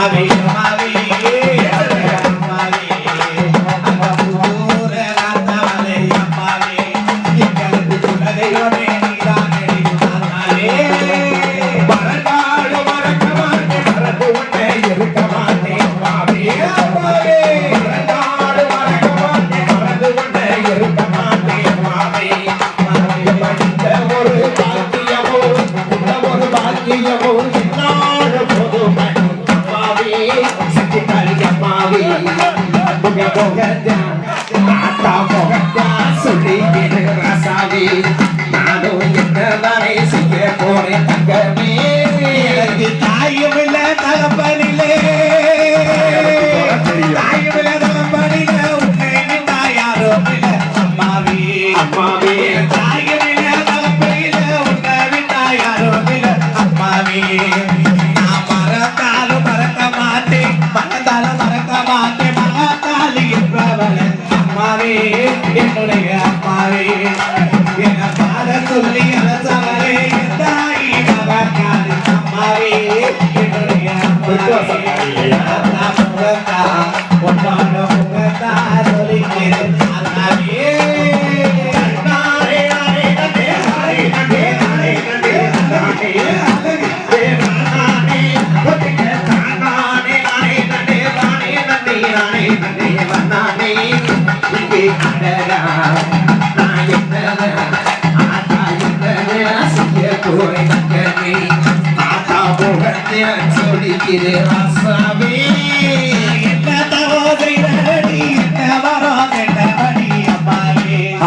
আমি boogie போக தாத்தா போக சொல்லி எனக்கு ராசாவே நானும் அப்பாவே என்னுடைய அப்பாவே என பாட சொல்லி அலசவரே தாய் மகன் அம்மாவே என்னுடைய அப்பாவே திரு ஆசாமி என்ன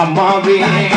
அம்மாவே.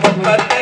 பத்தே